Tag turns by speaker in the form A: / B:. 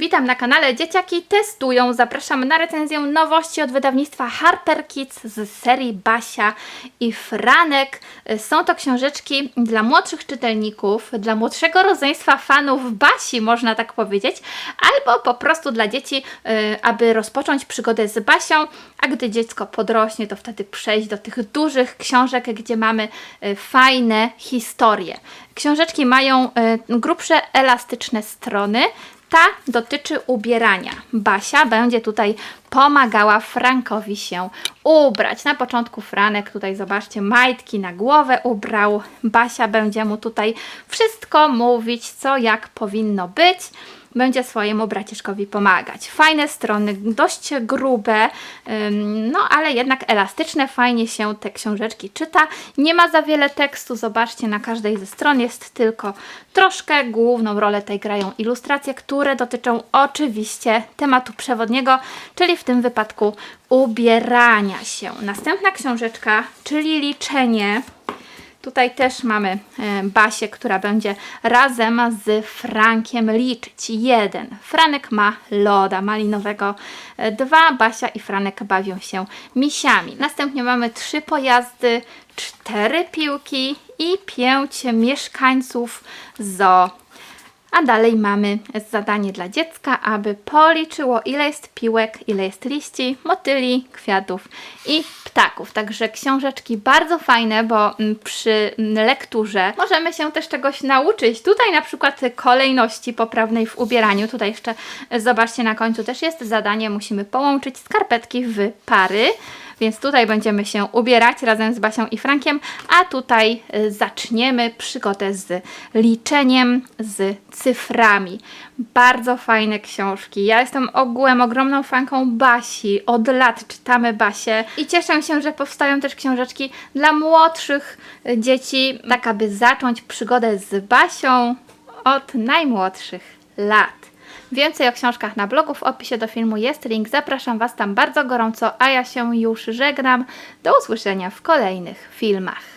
A: Witam na kanale Dzieciaki Testują. Zapraszamy na recenzję nowości od wydawnictwa Harper Kids z serii Basia i Franek. Są to książeczki dla młodszych czytelników, dla młodszego rodzeństwa fanów Basi, można tak powiedzieć, albo po prostu dla dzieci, y, aby rozpocząć przygodę z Basią, a gdy dziecko podrośnie, to wtedy przejść do tych dużych książek, gdzie mamy y, fajne historie. Książeczki mają y, grubsze, elastyczne strony. Ta dotyczy ubierania. Basia będzie tutaj pomagała Frankowi się ubrać. Na początku Franek tutaj zobaczcie majtki na głowę ubrał. Basia będzie mu tutaj wszystko mówić, co jak powinno być. Będzie swojemu braciszkowi pomagać. Fajne strony, dość grube, no ale jednak elastyczne, fajnie się te książeczki czyta. Nie ma za wiele tekstu, zobaczcie, na każdej ze stron jest tylko troszkę. Główną rolę tutaj grają ilustracje, które dotyczą oczywiście tematu przewodniego, czyli w tym wypadku ubierania się. Następna książeczka, czyli liczenie. Tutaj też mamy e, Basię, która będzie razem z Frankiem liczyć. Jeden. Franek ma loda malinowego. E, Dwa. Basia i Franek bawią się misiami. Następnie mamy trzy pojazdy, cztery piłki i pięć mieszkańców zoo. A dalej mamy zadanie dla dziecka, aby policzyło ile jest piłek, ile jest liści, motyli, kwiatów i ptaków. Także książeczki bardzo fajne, bo mm, przy mm, lekturze możemy się też czegoś nauczyć. Tutaj na przykład kolejności poprawnej w ubieraniu. Tutaj jeszcze e, zobaczcie na końcu też jest zadanie. Musimy połączyć skarpetki w pary. Więc tutaj będziemy się ubierać razem z Basią i Frankiem, a tutaj y, zaczniemy przygodę z liczeniem, z cyframi. Bardzo fajne książki. Ja jestem ogółem ogromną fanką Basi. Od lat czytamy Basię i cieszę się, że powstają też książeczki dla młodszych y, dzieci, tak aby zacząć przygodę z Basią od najmłodszych lat. Więcej o książkach na blogu w opisie do filmu jest link. Zapraszam Was tam bardzo gorąco, a ja się już żegnam. Do usłyszenia w kolejnych filmach.